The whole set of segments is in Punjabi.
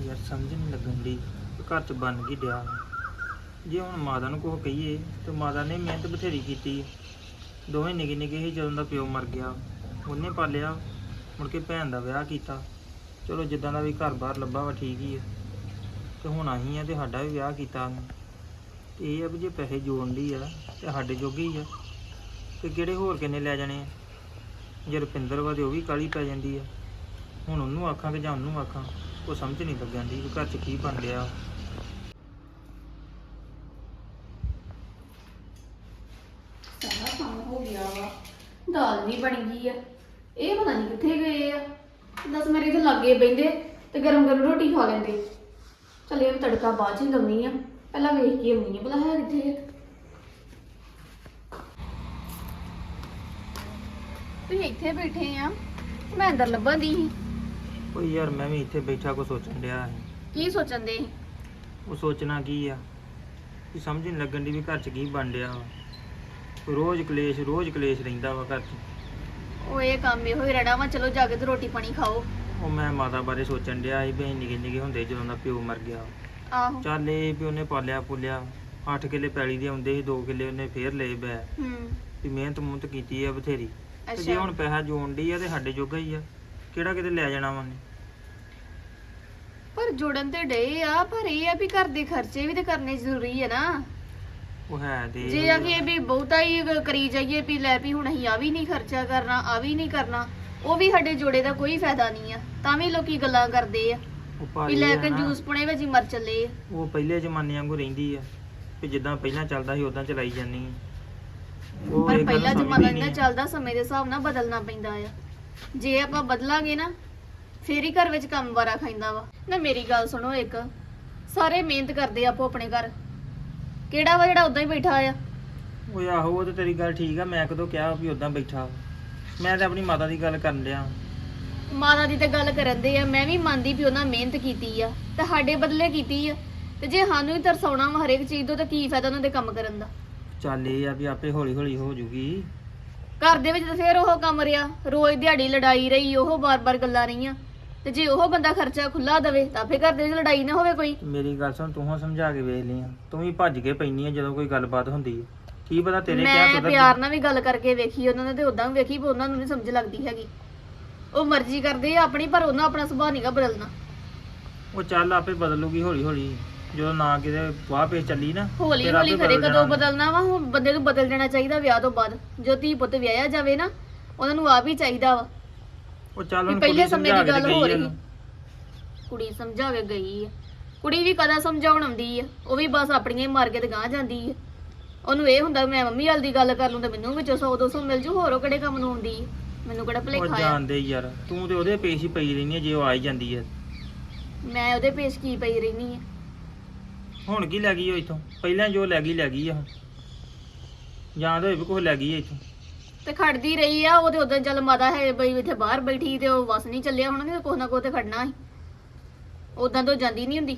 ਯਾਰ ਸਮਝ ਨਹੀਂ ਲੱਗਣ ਦੀ ਘਰ ਚ ਬਣ ਕੀ ਡਿਆ ਜੇ ਹੁਣ ਮਾਤਾ ਨੂੰ ਕੁਝ ਕਹੀਏ ਤੇ ਮਾਤਾ ਨੇ ਮਿਹਨਤ ਬਥੇਰੀ ਕੀਤੀ ਦੋਵੇਂ ਨਿੱਕੇ ਨਿੱਕੇ ਹੀ ਜਦੋਂ ਦਾ ਪਿਓ ਮਰ ਗਿਆ, ਉਹਨੇ ਪਾਲਿਆ, ਮੁੜ ਕੇ ਭੈਣ ਦਾ ਵਿਆਹ ਕੀਤਾ। ਚਲੋ ਜਿੱਦਾਂ ਦਾ ਵੀ ਘਰ-ਬਾਰ ਲੱਭਾ ਵਾ ਠੀਕ ਹੀ ਹੈ ਤੇ ਹੁਣ ਅਸੀਂ ਆ ਤੇ ਸਾਡਾ ਵੀ ਵਿਆਹ ਕੀਤਾ। ਉਹਨੇ ਤੇ ਇਹ ਆ ਵੀ ਜੇ ਪੈਸੇ ਜੋੜਨ ਦੀ ਆ ਤੇ ਸਾਡੇ ਜੋਗੇ ਹੀ ਆ। ਤੇ ਕਿਹੜੇ ਹੋਰ ਕਿੰਨੇ ਲੈ ਜਾਣੇ ਆ? ਜੇ ਰੁਪਿੰਦਰ ਵਾ ਤੇ ਉਹ ਵੀ ਕਾਲੀ ਪੈ ਜਾਂਦੀ ਆ। ਹੁਣ ਉਹਨੂੰ ਆਖਾਂ ਕਿ ਜਾਂ ਉਹਨੂੰ ਆਖਾਂ। ਉਹ ਸਮਝ ਨਹੀਂ ਲੱਗਣ ਦੀ ਘਰ 'ਚ ਕੀ ਬਣ ਰਿਹਾ। ਸਾਰਾ ਕੰਮ ਹੋ ਗਿਆ ਵਾ। ਦਾਲ ਵੀ ਬਣ ਗਈ ਆ। ਇਹ ਪਤਾ ਨਹੀਂ ਕਿੱਥੇ ਗਏ ਆ। ਦੱਸ ਮੇਰੇ ਇੱਥੇ ਲੱਗੇ ਬੈਂਦੇ ਤੇ ਗਰਮ ਗਰਮ ਰੋਟੀ ਖਾ ਲੈਂਦੇ। ਚੱਲ ਇਹ ਤੜਕਾ ਬਾਅਦ ਚ ਹੀ ਲਾਉਣੀ ਆ। ਪਹਿਲਾਂ ਵੇਖ ਕੇ ਆਉਣੀ ਆ ਭਲਾ ਹੈ ਕਿੱਥੇ ਆ। ਤੁਸੀਂ ਇੱਥੇ ਬੈਠੇ ਆ ਮੈਂ ਅੰਦਰ ਲੱਭਣ ਦੀ ਸੀ। ਓ ਯਾਰ ਮੈਂ ਵੀ ਇੱਥੇ ਬੈਠਾ ਕੋ ਸੋਚਣ ਡਿਆ ਸੀ। ਕੀ ਸੋਚਣ ਦੇ ਉਹ ਸੋਚਣਾ ਕੀ ਆ? ਕਿ ਸਮਝ ਨਹੀਂ ਲੱਗਣ ਦੀ ਵੀ ਘਰ 'ਚ ਕੀ ਬਣ ਰਿਹਾ ਵਾ। ਰੋਜ਼ ਕਲੇਸ਼ ਰੋਜ਼ ਕਲੇਸ਼ ਰਹਿੰਦਾ ਵਾ ਘਰ 'ਚ। ਉਹ ਇਹ ਕੰਮ ਇਹੋ ਹੀ ਰਹਿਣਾ ਵਾ ਚਲੋ ਜਾ ਕੇ ਤੇ ਰੋਟੀ ਪਾਣੀ ਖਾਓ। ਉਹ ਮੈਂ ਮਾਤਾ ਬਾਰੇ ਸੋਚਣ ਡਿਆ ਸੀ ਵੀ ਨਿੱਕੇ ਨਿੱਕੇ ਹੁੰਦੇ ਜਦੋਂ ਦਾ ਪਿਓ ਮਰ ਗਿਆ ਆਹੋ। ਚੱਲ ਇਹ ਵੀ ਉਹਨੇ ਪਾਲਿਆ ਪੁੱਲਿਆ 8 ਕਿੱਲੇ ਪੈਲੀ ਦੇ ਆਉਂਦੇ ਸੀ 2 ਕਿੱਲੇ ਉਹਨੇ ਫੇਰ ਲਏ ਬੈ। ਹੂੰ। ਵੀ ਮਿਹਨਤ ਮੁਹਨਤ ਕੀਤੀ ਆ ਬਥੇਰੀ। ਤੇ ਜੇ ਅੱਛਾ। ਹੁਣ ਪੈਸਾ ਜੋਣ ਡਈ ਆ ਤੇ ਸਾਡੇ ਜੋਗਾ ਹੀ ਆ। ਕਿਹੜਾ ਕਿਤੇ ਲੈ ਜਾਣਾ ਵਾ ਉਹਨੇ? ਪਰ ਜੋੜਨ ਤੇ ਡੇ ਆ ਪਰ ਇਹ ਆ ਵੀ ਘਰ ਦੇ ਖਰਚੇ ਵੀ ਤੇ ਕਰਨੇ ਜ਼ਰੂਰੀ ਹੈ ਨਾ। ਉਹ ਹੈ ਤੇ ਜੇ ਆ ਕਿ ਵੀ ਬਹੁਤਾ ਹੀ ਕਰੀ ਜਾਈਏ ਵੀ ਲੈ ਵੀ ਹੁਣ ਅਸੀਂ ਆ ਵੀ ਨਹੀਂ ਖਰਚਾ ਕਰਨਾ ਆ ਵੀ ਨਹੀਂ ਕਰਨਾ ਉਹ ਵੀ ਸਾਡੇ ਜੋੜੇ ਦਾ ਕੋਈ ਫਾਇਦਾ ਨਹੀਂ ਆ ਤਾਂ ਵੀ ਲੋਕੀ ਗੱਲਾਂ ਕਰਦੇ ਆ ਉਹ ਵੀ ਲੈ ਆ ਕੇ ਨਾ, ਜੂਸ ਪੁਣੇ ਵਿੱਚ ਹੀ ਮਰ ਚੱਲੇ ਆ। ਉਹ ਪਹਿਲੇ ਜ਼ਮਾਨੇ ਵਾਂਗੂ ਰਹਿੰਦੀ ਆ ਵੀ ਜਿੱਦਾਂ ਪਹਿਲਾਂ ਚੱਲਦਾ ਸੀ ਉਦਾਂ ਚਲਾਈ ਜਾਂਦੀ ਆ। ਉਹ ਪਰ ਗੱਲ ਪਹਿਲਾ ਸਮਝਦੀ ਜ਼ਮਾਨਾ ਨਹੀਂ ਆ। ਚੱਲਦਾ ਸਮੇਂ ਦੇ ਹਿਸਾਬ ਨਾਲ ਬਦਲਣਾ ਪੈਂਦਾ ਆ। ਜੇ ਆਪਾਂ ਬਦਲਾਂਗੇ ਨਾ ਫੇਰ ਹੀ ਘਰ ਵਿੱਚ ਕੰਮ ਵਾਰਾ ਖਾਂਦਾ ਵਾ। ਨਾ ਮੇਰੀ ਗੱਲ ਸੁਣੋ ਇੱਕ। ਸਾਰੇ ਮਿਹਨਤ ਕਰਦੇ ਆਪੋ ਆਪਣੇ ਘਰ। ਕਿਹੜਾ ਵਾ ਜਿਹੜਾ ਉਦਾਂ ਹੀ ਬੈਠਾ ਆ? ਉਹ ਆਹੋ ਉਹ ਤੇ ਤੇਰੀ ਗੱਲ ਠੀਕ ਆ। ਮੈਂ ਕਦੋਂ ਕਿਹਾ ਵੀ ਉਦਾਂ ਬੈਠਾ ਮੈਂ ਤਾਂ ਆਪਣੀ ਮਾਤਾ ਦੀ ਗੱਲ ਕਰਨ ਡਿਆ ਮਾਤਾ ਦੀ ਤੇ ਗੱਲ ਕਰਨ ਦੇ ਆ। ਮੈਂ ਵੀ ਮੰਨਦੀ ਵੀ ਉਹਨਾਂ ਮਿਹਨਤ ਕੀਤੀ ਆ। ਤੇ ਸਾਡੇ ਬਦਲੇ ਕੀਤੀ ਆ। ਤੇ ਜੇ ਸਾਨੂੰ ਹੀ ਤਰਸਾਉਣਾ ਵਾ ਹਰੇਕ ਚੀਜ਼ ਤੋਂ ਤਾਂ ਕੀ ਫਾਇਦਾ ਉਹਨਾਂ ਦੇ ਕੰਮ ਕਰਨ ਦਾ? ਚੱਲ ਇਹ ਆ ਵੀ ਆਪੇ ਹੌਲੀ ਹੌਲੀ ਹੋ ਜੂਗੀ। ਘਰ ਦੇ ਵਿੱਚ ਤਾਂ ਫੇਰ ਉਹ ਕੰਮ ਰਿਆ। ਰੋਜ਼ ਦਿਹਾੜੀ ਲੜਾਈ ਰਹੀ ਉਹ ਬਾਰ-ਬਾਰ ਗੱਲਾਂ ਰਹੀਆਂ। ਤੇ ਜੇ ਉਹ ਬੰਦਾ ਖਰਚਾ ਖੁੱਲਾ ਦਵੇ ਤਾਂ ਫੇਰ ਘਰ ਦੇ ਵਿੱਚ ਲੜਾਈ ਨਾ ਹੋਵੇ ਕੋਈ। ਮੇਰੀ ਗੱਲ ਸੁਣ ਤੂੰ ਹੁਣ ਸਮਝਾ ਕੇ ਵੇਖ ਲਈ ਆ। ਤੂੰ ਵੀ ਭੱਜ ਕੇ ਪੈਣੀ ਆ ਜਦੋਂ ਕੋਈ ਗੱਲਬਾਤ ਹੁੰਦੀ ਹੈ ਕੀ ਪਤਾ ਤੇਰੇ ਕਿਹਾ ਮੈਂ ਪਿਆਰ ਨਾਲ ਵੀ ਗੱਲ ਕਰਕੇ ਵੇਖੀ ਉਹਨਾਂ ਨੇ ਤੇ ਉਦਾਂ ਵੀ ਵੇਖੀ ਪਰ ਉਹਨਾਂ ਨੂੰ ਨਹੀਂ ਸਮਝ ਲੱਗਦੀ ਹੈਗੀ। ਉਹ ਮਰਜ਼ੀ ਕਰਦੇ ਆ ਆਪਣੀ ਪਰ ਉਹਨਾਂ ਆਪਣਾ ਸੁਭਾਅ ਨਹੀਂਗਾ ਬਦਲਣਾ। ਉਹ ਚੱਲ ਆਪੇ ਬਦਲੂਗੀ ਹੌਲੀ ਹੌਲੀ ਜਦੋਂ ਨਾ ਕਿਤੇ ਵਾਹ ਪੇ ਚੱਲੀ ਨਾ ਹੌਲੀ ਫਿਰ ਹੌਲੀ ਖਰੇ ਬਦਲ ਕਦੋਂ ਜਾਣਾ। ਬਦਲਣਾ ਵਾ ਹੁਣ ਬੰਦੇ ਨੂੰ ਬਦਲ ਜਾਣਾ ਚਾਹੀਦਾ ਵਿਆਹ ਤੋਂ ਬਾਅਦ। ਜੋ ਧੀ ਪੁੱਤ ਵਿਆਹਿਆ ਜਾਵੇ ਨਾ ਉਹਨਾਂ ਨੂੰ ਆਪ ਹੀ ਚਾਹੀਦਾ ਵਾ। ਉਹ ਚੱਲ ਵੀ ਹੁਣ ਪਹਿਲੇ ਕੁੜੀ ਸਮੇਂ ਸਮਝਾ ਦੀ ਕੇ ਗੱਲ ਹੋ ਗਈ ਰਹੀ। ਆ ਕੁੜੀ ਸਮਝਾ ਕੇ ਗਈ ਆ। ਕੁੜੀ ਵੀ ਕਦਾ ਸਮਝਾਉਣ ਆਉਂਦੀ ਆ। ਉਹ ਵੀ ਬਸ ਆਪਣੀਆਂ ਹੀ ਮਾਰ ਕੇ ਤੇ ਗਾਂ ਜਾਂਦੀ ਆ। ਉਹਨੂੰ ਇਹ ਹੁੰਦਾ ਮੈਂ ਮੰਮੀ ਵਾਲ ਦੀ ਗੱਲ ਕਰ ਲੂੰ ਤੇ ਮੈਨੂੰ ਵਿੱਚੋਂ 100 200 ਮਿਲ ਜੂ ਹੋਰ ਉਹ ਕਿਹੜੇ ਕੰਮ ਨੂੰ ਆਉਂਦੀ ਆ? ਮੈਨੂੰ ਕਿਹੜਾ ਉਹ ਭੁਲੇਖਾ ਆ? ਜਾਣਦੇ ਯਾਰ ਤੂੰ ਤੇ ਉਹਦੇ ਪੇਸ਼ ਹੀ ਪਈ ਰਹਿੰਦੀ ਆ ਜੇ ਉਹ ਆ ਹੀ ਜਾਂਦੀ ਹੈ ਮੈਂ ਉਹਦੇ ਪੇਸ਼ ਕੀ ਪਈ ਰਹਿਨੀ ਆ? ਹੁਣ ਕੀ ਲੈ ਗਈ ਉਹ ਇਥੋਂ? ਪਹਿਲਾਂ ਜੋ ਲੈ ਗਈ ਲੈ ਗਈ ਆ ਹੁਣ। ਜਾਂ ਤਾਂ ਹੋਏ ਵੀ ਕੁਝ ਲੈ ਗਈ ਆ ਇਥੋਂ। ਤੇ ਖੜਦੀ ਰਹੀ ਆ ਉਹ ਤੇ ਉਦੋਂ ਚੱਲ ਮਾਤਾ ਹੈ ਬਈ ਇੱਥੇ ਬਾਹਰ ਬੈਠੀ ਤੇ ਉਹ ਵਸ ਨਹੀਂ ਚੱਲਿਆ ਹੁਣ ਕੁਛ ਨਾ ਕੁਛ ਤੇ ਖੜਨਾ ਸੀ। ਉਦਾਂ ਤੋਂ ਜਾਂਦੀ ਨਹੀਂ ਹੁੰਦੀ।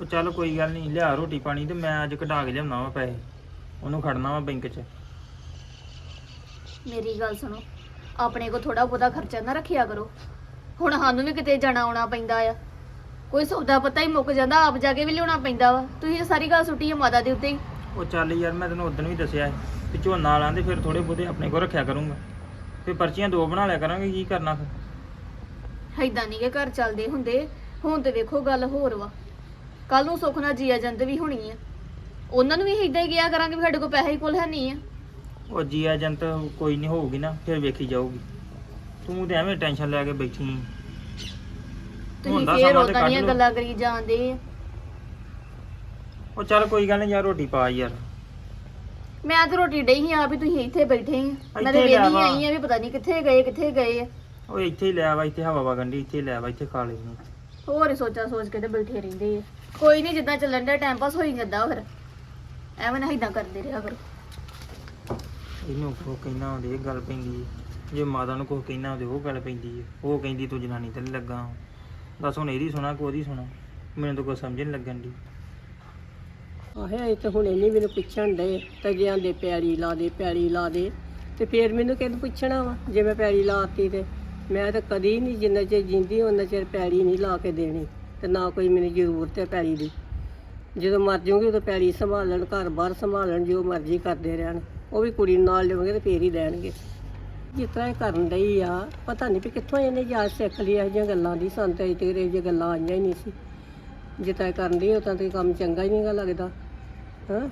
ਉਹ ਚੱਲ ਕੋਈ ਗੱਲ ਨਹੀਂ ਲਿਆ ਰੋਟੀ ਪਾਣੀ ਤੇ ਮੈਂ ਅੱਜ ਕਢਾ ਕੇ ਲਿਆਉਣਾ ਵਾ ਪੈਸੇ। ਉਹਨੂੰ ਖੜਨਾ ਵਾ ਬੈਂਕ 'ਚ। ਮੇਰੀ ਗੱਲ ਸੁਣੋ ਆਪਣੇ ਕੋ ਥੋੜਾ ਬਹੁਤਾ ਖਰਚਾ ਨਾ ਰੱਖਿਆ ਕਰੋ। ਹੁਣ ਸਾਨੂੰ ਵੀ ਕਿਤੇ ਜਾਣਾ ਆਉਣਾ ਪੈਂਦਾ ਆ। ਕੋਈ ਸੌਦਾ ਪਤਾ ਹੀ ਮੁੱਕ ਜਾਂਦਾ ਆਪ ਜਾ ਕੇ ਵੀ ਲਿਆਉਣਾ ਪੈਂਦਾ ਵਾ। ਤੁਸੀਂ ਇਹ ਸਾਰੀ ਗੱਲ ਸੁੱਟੀ ਹੈ ਮਾਤਾ ਦੇ ਉੱਤੇ ਹੀ। ਉਹ ਚੱਲ ਯਾਰ ਮੈਂ ਤੈਨੂੰ ਉਦੋਂ ਵੀ ਦੱਸਿਆ ਸੀ। ਕਿ ਝੋਨਾ ਲਾਉਂਦੇ ਫਿਰ ਥੋੜੇ ਬਹੁਤੇ ਆਪਣੇ ਕੋਲ ਰੱਖਿਆ ਕਰੂੰਗਾ। ਫਿਰ ਪਰਚੀਆਂ ਦੋ ਬਣਾ ਲਿਆ ਕਰਾਂਗੇ ਕੀ ਕਰਨਾ ਫਿਰ? ਏਦਾਂ ਨਹੀਂ ਕਿ ਘਰ ਚੱਲਦੇ ਹੁੰਦੇ ਹੁਣ ਤੇ ਵੇਖੋ ਗੱਲ ਹੋਰ ਵਾ। ਕੱਲ ਨੂੰ ਸੁੱਖ ਨਾਲ ਜੀਆ ਜੰਦ ਵੀ ਹੋਣੀ ਆ। ਉਹਨਾਂ ਨੂੰ ਵੀ ਏਦਾਂ ਹੀ ਗਿਆ ਕਰਾਂਗੇ ਵੀ ਸਾਡੇ ਕੋਲ ਪੈਸੇ ਹੀ ਕੋਲ ਹੈ ਨਹੀਂ ਆ। ਉਹ ਜੀ ਏਜੰਟ ਕੋਈ ਨਹੀਂ ਹੋਊਗੀ ਨਾ ਫਿਰ ਵੇਖੀ ਜਾਊਗੀ। ਤੂੰ ਤੇ ਐਵੇਂ ਟੈਨਸ਼ਨ ਲੈ ਕੇ ਬੈਠੀ ਆਂ। ਤੁਸੀਂ ਹੁੰਦਾ ਫੇਰ ਸਮਾਂ ਤੇ ਕੱਢ ਦੀਆਂ ਲਓ। ਗੱਲਾਂ ਕਰੀ ਜਾਂਦੇ ਆ। ਉਹ ਚੱਲ ਕੋਈ ਗੱਲ ਨਹੀਂ ਯਾਰ ਰੋਟੀ ਪਾ ਯਾਰ। ਮੈਂ ਤਾਂ ਰੋਟੀ ਡਈ ਆ ਵੀ ਤੁਸੀਂ ਇੱਥੇ ਬੈਠੇ ਆ ਮੈਂ ਤਾਂ ਇੱਥੇ ਵੇਖੀ ਵਾ। ਆਈ ਆ ਵੀ ਪਤਾ ਨਹੀਂ ਕਿੱਥੇ ਗਏ ਕਿੱਥੇ ਗਏ ਆ। ਉਹ ਇੱਥੇ ਹੀ ਲੈ ਵਾ ਇੱਥੇ ਹਵਾ ਵਗਣ ਦੀ ਇੱਥੇ ਹੀ ਲੈ ਵਾ ਇੱਥੇ ਖਾ ਲੈਣੀ ਹੋਰ ਹੀ ਸੋਚਾਂ ਸੋਚ ਕੇ ਤੇ ਬੈਠੇ ਰਹਿੰਦੇ ਆ। ਕੋਈ ਨਹੀਂ ਜਿੱਦਾਂ ਚੱਲਣ ਦਾ ਟਾਈਮ ਪਾਸ ਹੋਈ ਜਾਂਦਾ ਫਿਰ। ਐਵੇਂ ਨਾ ਇਦਾਂ ਕਰਦੇ ਰਿਹਾ ਕਰੋ। ਇਹਨੂੰ ਕੋ ਕਹਿਣਾ ਹੁੰਦੇ ਇਹ ਗੱਲ ਪੈਂਦੀ ਹੈ ਜੇ ਮਾਤਾ ਨੂੰ ਕੋ ਕਹਿਣਾ ਹੁੰਦੇ ਉਹ ਗੱਲ ਪੈਂਦੀ ਹੈ ਉਹ ਕਹਿੰਦੀ ਤੂੰ ਜਨਾਨੀ ਤੇ ਲੱਗਾ। ਦੱਸ ਹੁਣ ਇਹਦੀ ਸੁਣਾ ਕੋ ਉਹਦੀ ਸੁਣਾ। ਮੈਨੂੰ ਤਾਂ ਕੋਈ ਸਮਝ ਨਹੀਂ ਲੱਗਣ ਦੀ ਆਹੇ ਤਾਂ ਹੁਣ ਇਹਨੇ ਮੈਨੂੰ ਪੁੱਛਣ ਦੇ ਤਗਿਆਂ ਦੇ ਪਿਆਰੀ ਲਾ ਦੇ, ਪਿਆਰੀ ਲਾ ਦੇ। ਤੇ ਫੇਰ ਮੈਨੂੰ ਕਿਹਨੂੰ ਪੁੱਛਣਾ ਵਾ? ਜੇ ਮੈਂ ਪਿਆਰੀ ਲਾਤੀ ਤੇ ਮੈਂ ਤਾਂ ਕਦੀ ਨਹੀਂ ਜਿੰਨਾ ਚਿਰ ਜਿੰਦੀ ਉਹਨਾਂ ਚਿਰ ਪੈਰੀ ਨਹੀਂ ਲਾ ਕੇ ਦੇਣੀ ਤੇ ਨਾ ਕੋਈ ਮੈਨੂੰ ਜ਼ਰੂਰਤ ਹੈ ਪੈਰੀ ਦੀ। ਜਦੋਂ ਮਰ ਜਾਊਂਗੀ, ਉਦੋਂ ਪੈਰੀ ਸੰਭਾਲਣ, ਘਰ ਬਾਹਰ ਸੰਭਾਲਣ ਜੋ ਮਰਜ਼ੀ ਕਰਦੇ ਰਹਿਣ। ਉਹ ਵੀ ਕੁੜੀ ਨੂੰ ਨਾਲ ਲਿਆਵਾਂਗੇ ਤੇ ਫੇਰ ਹੀ ਦੇਣਗੇ। ਜਿਸ ਤਰ੍ਹਾਂ ਇਹ ਕਰਨ ਡਈ ਆ, ਪਤਾ ਨਹੀਂ ਵੀ ਕਿੱਥੋਂ ਇਹਨੇ ਯਾਦ ਸਿੱਖ ਲਈ ਇਹੋ ਜਿਹੀਆਂ ਗੱਲਾਂ ਦੀ। ਸਾਨੂੰ ਤਾਂ ਇਹ ਤੇਰੇ ਜੇ ਗੱਲਾਂ ਆਈਆਂ ਹੀ ਨਹੀਂ ਸੀ। ਜਿਸ ਤਰ੍ਹਾਂ ਇਹ ਕਰਨ ਡਈ ਉਹ ਤਾਂ ਤੇ ਕੰਮ ਚੰਗਾ ਹੀ ਨਹੀਂਗਾ ਲੱਗਦਾ। ਹਾਂ,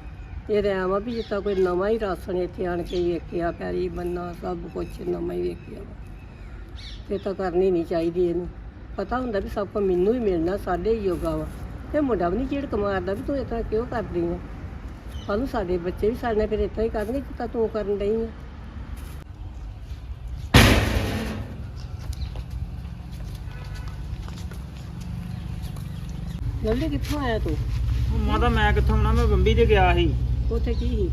ਇਹ ਤਾਂ ਐਂ ਵੀ ਜਿੱਦਾਂ ਕੋਈ ਨਵਾਂ ਹੀ ਰਾਸ਼ਨ ਇੱਥੇ ਆਣ ਕੇ ਵੇਖਿਆ, ਪੈਰੀ ਬੰਨਾ, ਸਭ ਕੁਝ ਨਵਾਂ ਹੀ ਵੇਖਿਆ ਵਾ। ਇਹ ਤਾਂ ਕਰਨੀ ਨਹੀਂ ਚਾਹੀਦੀ ਇਹਨੂੰ। ਪਤਾ ਹੁੰਦਾ ਵੀ ਸਭ ਕੁਝ ਮੈਨੂੰ ਹੀ ਮਿਲਣਾ, ਸਾਡੇ ਹੀ ਯੋਗਾ ਵਾ। ਤੇ ਮੁੰਡਾ ਵੀ ਨਹੀਂ ਝਿੜਕ ਮਾਰਦਾ ਵੀ ਤੂੰ ਇਸ ਕਿਉਂ ਕਰਦੀ ਆ? ਸਾਨੂੰ ਸਾਡੇ ਬੱਚੇ ਵੀ ਸਾਡੇ ਨਾਲ ਫਿਰ ਇਸ ਤਰ੍ਹਾਂ ਹੀ ਕਰਨਗੇ ਜਿੱਦਾਂ ਤੂੰ ਕਰਨ ਡਈ ਆ। ਜਲਦੀ ਕਿੱਥੋਂ ਆਇਆ ਤੂੰ? ਮਾਤਾ ਮੈਂ ਕਿੱਥੋਂ ਆਉਣਾ? ਮੈਂ ਬੰਬੀ ਤੇ ਗਿਆ ਸੀ। ਉੱਥੇ ਕੀ ਸੀ?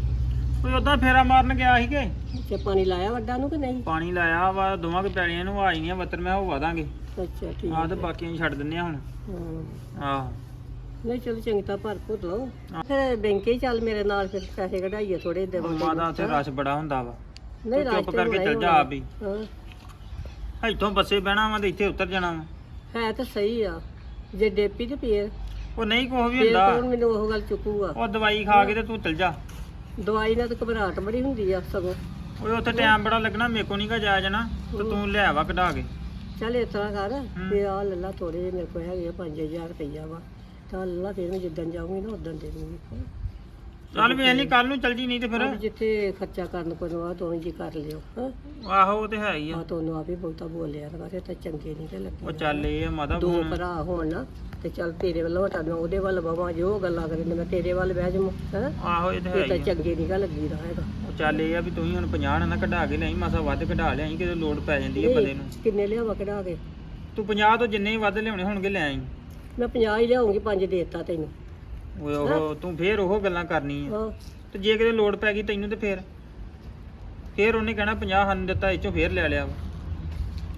ਕੋਈ ਉਦਾਂ ਫੇਰਾ ਮਾਰਨ ਗਿਆ ਸੀ ਕਿ? ਅੱਛਾ ਪਾਣੀ ਲਾਇਆ ਵੱਡਾ ਨੂੰ ਕਿ ਨਹੀਂ? ਪਾਣੀ ਲਾਇਆ ਵਾ ਦੋਵਾਂ ਕੇ ਪੈਲੀਆਂ ਨੂੰ ਆਈ ਨਹੀਂ ਵੱਤਰ ਮੈਂ ਉਹ ਵਾਦਾਂਗੇ ਅੱਛਾ ਠੀਕ ਆਹ ਤੇ ਬਾਕੀਆਂ ਨੂੰ ਛੱਡ ਦਿੰਨੇ ਆ ਹੁਣ। ਹਾਂ। ਆਹ। ਨਹੀਂ ਚਲੋ ਚੰਗੀ ਤਾਂ ਭਰ ਭੁਰ ਲਓ। ਫਿਰ ਬੈਂਕੇ ਹੀ ਚੱਲ ਮੇਰੇ ਨਾਲ ਫਿਰ ਪੈਸੇ ਕਢਾਈਏ ਥੋੜੇ ਦੇ ਮਾਤਾ ਉੱਥੇ ਰਸ਼ ਬੜਾ ਹੁੰਦਾ ਵਾ। ਨਹੀਂ ਤੂੰ ਚੁੱਪ ਰਾਸਤੇ ਕਰਕੇ ਚੱਲ ਜਾ। ਆਪ ਹੀ। ਹਾਂ ਇੱਥੋਂ ਬੱਸੇ ਬਹਿਣਾ ਵਾ ਤੇ ਇੱਥੇ ਉਤਰ ਜਾਣਾ ਵਾ। ਹੈ। ਤਾਂ ਸਹੀ ਆ। ਜੇ ਡੇਪੀ ਤੇ ਫੇਰ ਉਹ ਨਹੀਂ ਕੁਛ ਵੀ ਫੇਰ ਹੁੰਦਾ। ਕੌਣ ਮੈਨੂੰ ਉਹ ਗੱਲ ਚੁੱਕੂਗਾ? ਉਹ ਦਵਾਈ ਖਾ ਕੇ ਤੇ ਤੂੰ ਚੱਲ ਜਾ। ਦਵਾਈ ਨਾਲ ਤਾਂ ਘਬਰਾਹਟ ਬੜੀ ਹੁੰਦੀ ਆ ਸਗੋਂ। ਓਏ ਉੱਥੇ ਟਾਈਮ ਬੜਾ ਲੱਗਣਾ ਮੇਰੇ ਕੋ ਨਹੀਂ ਗਾ ਜਾਇਆ ਜਾਣਾ ਤੇ ਤੂੰ ਲੈ ਆਵਾ ਕਢਾ ਕੇ। ਚੱਲ ਇਸ ਤਰ੍ਹਾਂ ਕਰ ਵੀ ਆ ਲੱਲਾ ਥੋੜੇ ਜਿਹੇ ਮੇਰੇ ਕੋਲ ਹੈਗੇ ਆ 5000 ਰੁਪਈਆ ਵਾ। ਤਾਂ ਲੱਲਾ ਫਿਰ ਮੈਂ ਜਿੱਦਣ ਜਾਊਂਗੀ ਨਾ ਉਦੋਂ ਦੇ ਦੂੰਗੀ। ਚੱਲ ਵੇਖ ਲਈ ਕੱਲ ਨੂੰ ਚੱਲ ਜੀ ਨਹੀਂ ਤੇ ਫਿਰ। ਵੀ ਜਿੱਥੇ ਖਰਚਾ ਕਰਨ ਕੋਲ ਆ ਤੋਂ ਜੀ ਕਰ ਲਿਓ ਹਾਂ। ਆਹੋ ਉਹ ਤੇ ਹੈ ਹੀ ਆ। ਆ ਤੁਹਾਨੂੰ ਆਪੇ ਬਹੁਤਾ ਬੋਲਿਆ ਨਾ ਤੇ ਤਾਂ ਚੰਗੇ ਨਹੀਂ ਤੇ ਲੱਗੇ। ਉਹ ਚੱਲ ਇਹ ਆ ਮਾਤਾ ਦੋ ਭਰਾ ਹੋਣ ਨਾ ਤੇ ਚੱਲ ਤੇਰੇ ਵੱਲੋਂ ਹਟਾ ਨਾ ਉਹਦੇ ਵੱਲ ਬਵਾਂ ਜੋ ਗੱਲਾਂ ਕਰੇ ਮੈਂ ਤੇਰੇ ਵੱਲ ਬਹਿ ਜਾਵਾਂ ਹੈ? ਆਹੋ ਇਹ ਤੇ ਹੈ ਇਹ ਤਾਂ ਹੀ ਆ। ਚੰਗੇ ਨਹੀਂ ਗਾ ਲੱਗੀ ਦਾ ਹੈਗਾ। ਉਹ ਚੱਲ ਇਹ ਆ ਵੀ ਤੂੰ ਹੀ ਹੁਣ 50 ਨਾ ਕਢਾ ਕੇ ਲਿਆਈ ਮਾਸਾ ਵੱਧ ਕਢਾ ਲਿਆਈ ਕਿਤੇ ਲੋਡ ਪੈ ਜਾਂਦੀ ਹੈ ਬੰਦੇ ਨੂੰ। ਕਿੰਨੇ ਲਿਆਵਾ ਕਢਾ ਕੇ? ਤੂੰ 50 ਤੋਂ ਜਿੰਨੇ ਵੱਧ ਲਿਆਉਣੇ ਹੋਣਗੇ ਲੈ ਆਈ। ਮੈਂ 50 ਹੀ ਲਿਆਉਂਗੀ ਪੰਜ ਦੇ ਦਿੱਤਾ ਤੈਨੂੰ। ਓਏ ਉਹ ਤੂੰ ਫੇਰ ਉਹ ਗੱਲਾਂ ਕਰਨੀ ਆ। ਹਾਂ। ਤੇ ਜੇ ਕਿਤੇ ਲੋਡ ਪੈ ਗਈ ਤੈਨੂੰ ਤੇ ਫੇਰ। ਫੇਰ ਉਹਨੇ ਕਹਿਣਾ 50 ਹਨ ਦਿੱਤਾ ਇਹ ਚੋਂ ਫੇਰ ਲੈ ਲਿਆ ਵਾ।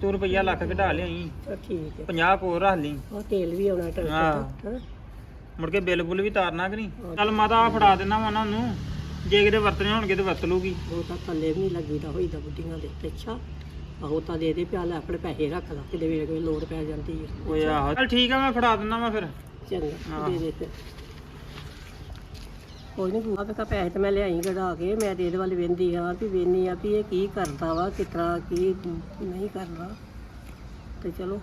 ਤੂੰ ਰੁਪਈਆ ਲੱਖ ਕਢਾ ਲਿਆਈ। ਤਾਂ ਠੀਕ ਹੈ। 50 ਕੋਲ ਰੱਖ ਲਈ। ਆ ਤੇਲ ਵੀ ਆਉਣਾ ਟਰੈਕਟਰ ਹਾਂ। ਹਾਂ? ਮੁੜ ਕੇ ਬਿੱਲ ਬੁੱਲ ਵੀ ਤਾਰਨਾ ਕਿ ਨਹੀਂ? ਚੱਲ ਮਾਤਾ ਆ ਫੜਾ ਦੇਣਾ ਵਾ ਉਹਨਾਂ ਨੂੰ। ਜੇ ਕਿਤੇ ਵਰਤਣੇ ਹੋਣਗੇ ਤੇ ਵਰਤ ਲੂਗੀ ਉਹ ਤਾਂ ਥੱਲੇ ਵੀ ਨਹੀਂ ਲੱਗੀਦਾ ਹੋਈਦਾ ਬੁੱਢੀਆਂ ਦੇ ਤੇ। ਅੱਛਾ ਆਹੋ ਤਾਂ ਦੇ ਦੇ ਪਿਆਲ ਆਪਣੇ ਪੈਸੇ ਰੱਖ ਲਾ ਕਿਤੇ ਵੇਲੇ ਕੋਈ ਲੋੜ ਪੈ ਜਾਂਦੀ ਹੈ। ਓਏ ਆਹੋ ਚੱਲ ਠੀਕ ਆ ਮੈਂ ਫੜਾ ਦਿੰਦਾ ਵਾ ਫਿਰ। ਚੰਗਾ। ਦੇ ਦੇ ਫਿਰ। ਕੋਈ ਨਹੀਂ ਬੂਆ ਕਾ ਪੈਸੇ ਤੇ ਮੈਂ ਲਿਆਈ ਕਢਾ ਕੇ, ਮੈਂ ਤੇ ਇਹਦੇ ਵੱਲ ਵੇਂਦੀ ਹਾਂ ਵੀ ਵੇਨੀ ਆ ਵੀ ਇਹ ਕੀ ਕਰਦਾ ਵਾ, ਕਿਸ ਤਰ੍ਹਾਂ ਕੀ ਨਹੀਂ ਕਰਦਾ। ਤੇ ਚਲੋ,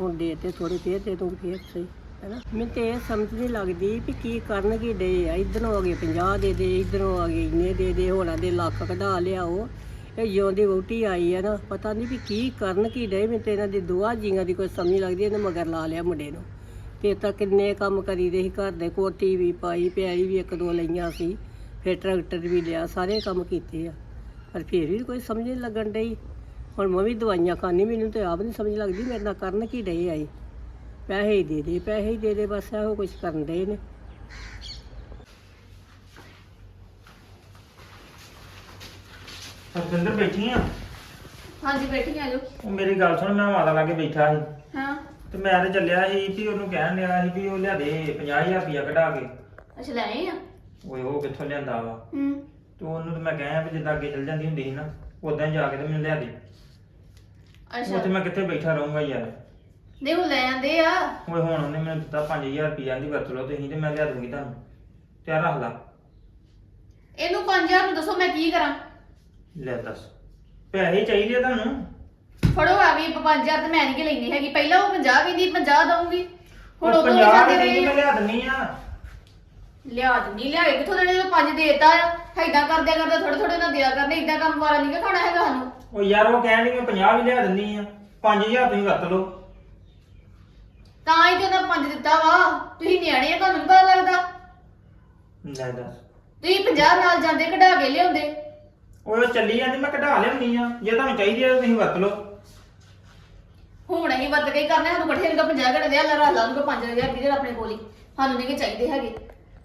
ਹੁਣ ਦੇ ਤੇ ਥੋੜੇ ਫੇਰ ਦੇ ਦੂੰਗੀ ਫੇਰ ਸਹੀ ਹੈਨਾ ਮੈਨੂੰ ਤੇ ਇਹ ਸਮਝ ਨਹੀਂ ਲੱਗਦੀ ਵੀ ਕੀ ਕਰਨ ਕੀ ਡੇ ਆ, ਇਧਰੋਂ ਆ ਗਏ 50 ਦੇ ਦੇ, ਇਧਰੋਂ ਆ ਗਏ ਇੰਨੇ ਦੇ ਦੇ ਹੋਣਾ ਦੇ ਲੱਖ ਕਢਾ ਲਿਆਓ। ਇਹ ਜਿਉਂਦੀ ਦੀ ਆਈ ਆ ਨਾ, ਪਤਾ ਨਹੀਂ ਵੀ ਕੀ ਕਰਨ ਕੀ ਡੇ ਮੈਨੂੰ ਤੇ ਇਹਨਾਂ ਦੀ ਦੁਆ ਜੀਆਂ ਦੀ ਕੋਈ ਸਮਝ ਨਹੀਂ ਲੱਗਦੀ, ਇਹਨੇ ਮਗਰ ਲਾ ਲਿਆ ਮੁੰਡੇ ਨੂੰ। ਤੇ ਤਾਂ ਕਿੰਨੇ ਕੰਮ ਕਰੀਦੇ ਸੀ ਘਰ ਦੇ ਕੋਠੀ ਵੀ ਪਾਈ ਪਿਆਈ ਵੀ ਇੱਕ ਦੋ ਲਈਆਂ ਸੀ ਫਿਰ ਟਰੈਕਟਰ ਵੀ ਲਿਆ ਸਾਰੇ ਕੰਮ ਕੀਤੇ ਆ। ਪਰ ਫਿਰ ਵੀ ਕੋਈ ਸਮਝ ਨਹੀਂ ਲੱਗਣ ਡਈ। ਹੁਣ ਮੈਂ ਵੀ ਦਵਾਈਆਂ ਖਾਣੀ ਮੈਨੂੰ ਤੇ ਆਪ ਨਹੀਂ ਸਮਝ ਲੱਗਦੀ ਮੇਰੇ ਨਾਲ ਕਰਨ ਕੀ ਡਏ ਆਈ ਪੈਸੇ ਹੀ ਦੇ ਦੇ ਪੈਸੇ ਹੀ ਦੇ ਦੇ ਬਸ ਇਹੋ ਕੁਝ ਕਰਨ ਡਏ ਨੇ। ਹਰਜਿੰਦਰ ਬੈਠੀ ਆ? ਹਾਂਜੀ ਬੈਠੀ ਆ ਜੋ। ਉਹ ਮੇਰੀ ਗੱਲ ਸੁਣ ਮੈਂ ਮਾਤਾ ਲਾਗੇ ਬੈਠਾ ਸੀ। ਹਾਂ। ਤੇ ਮੈਂ ਤੇ ਚੱਲਿਆ ਸੀ ਵੀ ਉਹਨੂੰ ਕਹਿਣ ਲਿਆ ਸੀ ਵੀ ਉਹ ਲਿਆ ਦੇ 50000 ਰੁਪਇਆ ਕਢਾ ਕੇ। ਅੱਛਾ ਲੈ ਆਏ ਆ? ਓਏ ਉਹ ਕਿੱਥੋਂ ਲਿਆਂਦਾ ਵਾ? ਹੂੰ। ਤੇ ਉਹਨੂੰ ਤੇ ਮੈਂ ਕਹਿਆ ਵੀ ਜਿੱਦਾਂ ਅੱਗੇ ਚੱਲ ਜਾਂਦੀ ਹੁੰਦੀ ਸੀ ਨਾ ਉਦਾਂ ਹੀ ਜਾ ਕੇ ਤੇ ਮੈਨੂੰ ਲਿਆ ਦੇ ਅੱਛਾ। ਉੱਥੇ ਮੈਂ ਕਿੱਥੇ ਬੈਠਾ ਰਹੂੰਗਾ ਯਾਰ? ਦੇ ਉਹ ਲੈ ਆਂਦੇ ਆ। ਓਏ ਹੁਣ ਉਹਨੇ ਮੈਨੂੰ ਦਿੱਤਾ 5000 ਰੁਪਇਆ ਦੀ ਵਰਤ ਲਓ ਤੁਸੀਂ ਤੇ ਮੈਂ ਲਿਆ ਦੂੰਗੀ ਤੁਹਾਨੂੰ। ਤਿਆਰ ਰੱਖ ਲਾ। ਇਹਨੂੰ 5000 ਨੂੰ ਦੱਸੋ ਮੈਂ ਕੀ ਕਰਾਂ। ਲੈ ਦੱਸ। ਪੈਸੇ ਚਾਹੀਦੇ ਆ ਤੁਹਾਨੂੰ? ਫੜੋ ਆ ਵੀ 5000 ਤੇ ਮੈਂ ਨਹੀਂ ਲੈਣੀ ਹੈਗੀ। ਪਹਿਲਾਂ ਉਹ 50 ਕਹਿੰਦੀ 50 ਦਊਂਗੀ। ਹੁਣ ਉਹ ਤੋਂ 50 ਜਾਂਦੇ ਦੇ ਮੈਂ ਲਿਆ ਦਿੰਨੀ ਆ। ਲਿਆ ਦਿੰਦੀ ਲਿਆ ਕਿੱਥੋਂ ਦੇਣੇ? ਜਦੋਂ ਪੰਜ ਦੇਤਾ ਆ ਐਦਾਂ ਕਰਦਿਆ ਕਰਦੇ ਥੋੜੇ ਥੋੜੇ ਨਾ ਦਿਆ ਕਰਨੇ ਇਦਾਂ ਕੰਮ ਵਾਲਾ ਨਹੀਂ ਖਾਣਾ ਹੈਗਾ ਸਾਨੂੰ। ਉਹ ਯਾਰ ਉਹ ਕਹਿਣ ਡਈ ਮੈਂ 50 ਵੀ ਲਿਆ ਦਿੰਨੀ ਆ। 5000 ਤੁਸੀਂ ਵਰਤ ਲਓ। ਤਾਂ ਹੀ ਤੇ ਉਹਨਾਂ ਪੰਜ ਦਿੱਤਾ ਵਾ। ਤੁਸੀਂ ਨਿਆਣੇ ਆ ਤੁਹਾਨੂੰ ਨੀ ਪਤਾ ਲੱਗਦਾ। ਲੈ ਦੱਸ। ਤੁਸੀਂ 50 ਨਾਲ ਜਾਂਦੇ ਕਢਾ ਕੇ ਲਿਆਉਂਦੇ। ਉਹ ਚੱਲੀ ਜਾਂਦੀ ਮੈਂ ਕਢਾ ਲਿਆਉਣੀ ਆ। ਜੇ ਤੁਹਾਨੂੰ ਚਾਹੀਦੀ ਆ ਤਾਂ ਤੁਸੀਂ ਵਰਤ ਲਓ। ਹੁਣ ਅਸੀਂ ਵਰਤ ਕੇ ਹੀ ਕਰਨੇ ਸਾਨੂੰ ਬਠੇ ਨੂੰ 50 ਘੜੇ ਦੇ ਅੱਲਾ ਲਾ ਨੂੰ 5000 ਰੁਪਏ ਆਪਣੇ ਕੋਲ ਹੀ। ਸਾਨੂੰ ਨਹੀਂ ਕਿ ਚਾਹੀਦੇ ਹੈਗੇ।